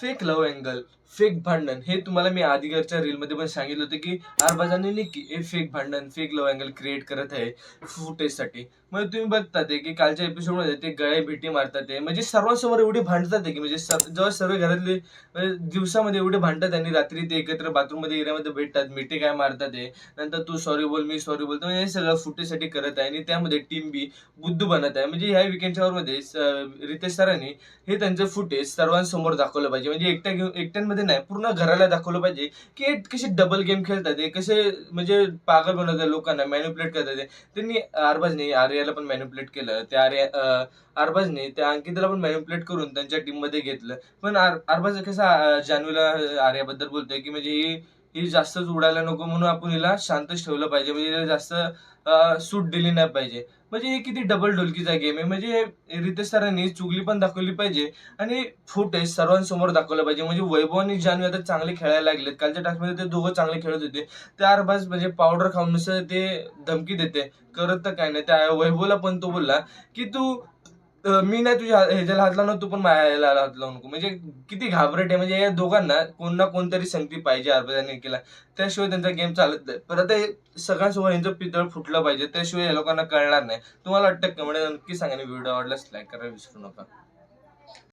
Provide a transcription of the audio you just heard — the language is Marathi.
फेक लव्ह अँगल फेक भांडण हे तुम्हाला मी आधीकडच्या रीलमध्ये पण सांगितलं होतं की अरबाज आणि निक्की हे फेक भांडण फेक लव्ह अँगल क्रिएट करत आहे फुटेजसाठी मग तुम्ही बघता ते की कालच्या एपिसोडमध्ये ते गळे भेटी मारतात ते. म्हणजे सर्वांसमोर एवढे भांडतात की म्हणजे सर- जेव्हा सर्व घरातले म्हणजे दिवसामध्ये एवढे भांडतात आणि रात्री ते एकत्र बाथरूममध्ये एरियामध्ये भेटतात मिठी काय मारतात ते. नंतर तू सॉरी बोल मी सॉरी बोलतो. म्हणजे हे सगळं फुटेजसाठी करत आहे आणि त्यामध्ये टीम बी बुद्धू बनत आहे. म्हणजे ह्या विकेंडच्या मध्ये रितेश सरांनी हे त्यांचं फुटेज सर्वांसमोर दाखवलं पाहिजे. म्हणजे एकट्या घेऊन एकट्यांमध्ये नाही पूर्ण घराला दाखवलं पाहिजे की हे कसे डबल गेम खेळतात हे कसे म्हणजे पागल बनवतात लोकांना मॅन्युप्लेट करतात ते. त्यांनी आरबाजने आर्याला पण मॅन्युप्लेट केलं. त्या आर्या अं, अरबाजने त्या अंकिताला पण मॅन्युप्लेट करून त्यांच्या टीममध्ये घेतलं. पण आर- अरबाज कसा जान्हवीला आर्याबद्दल बोलतोय की म्हणजे ही ही जास्तच उडायला नको म्हणून आपण हिला शांतच ठेवलं पाहिजे. म्हणजे जास्त सूट दिली नाही पाहिजे. म्हणजे हे किती डबल डोलकीचा गेम आहे. म्हणजे रितेश सरांनी चुगली पण दाखवली पाहिजे आणि फुटेज सर्वांसमोर दाखवलं पाहिजे. म्हणजे वैभव आणि जान्हवी आता चांगले खेळायला लागलेत. कालच्या टास्कमध्ये ते दोघं चांगले खेळत होते. त्या अरबाज म्हणजे पावडर खाऊन नुसतं ते धमकी देते. करत तर काय नाही. त्या वैभवला पण तो बोलला की तू मी नाही तुझ्या ह्याच्याला हात लावणार तू पण माझ्या ह्याला हात लावू नको. म्हणजे किती घाबरट आहे म्हणजे या दोघांना कोण ना कोणतरी संगती पाहिजे अरबाजाने केला. त्याशिवाय त्यांचा गेम चालत नाही. परत हे सगळ्यांसमोर यांचं पितळ फुटलं पाहिजे त्याशिवाय या लोकांना कळणार नाही. तुम्हाला वाटतं कमेंट नक्की सांगा आणि व्हिडिओ आवडल्यास लाईक करायला विसरू नका.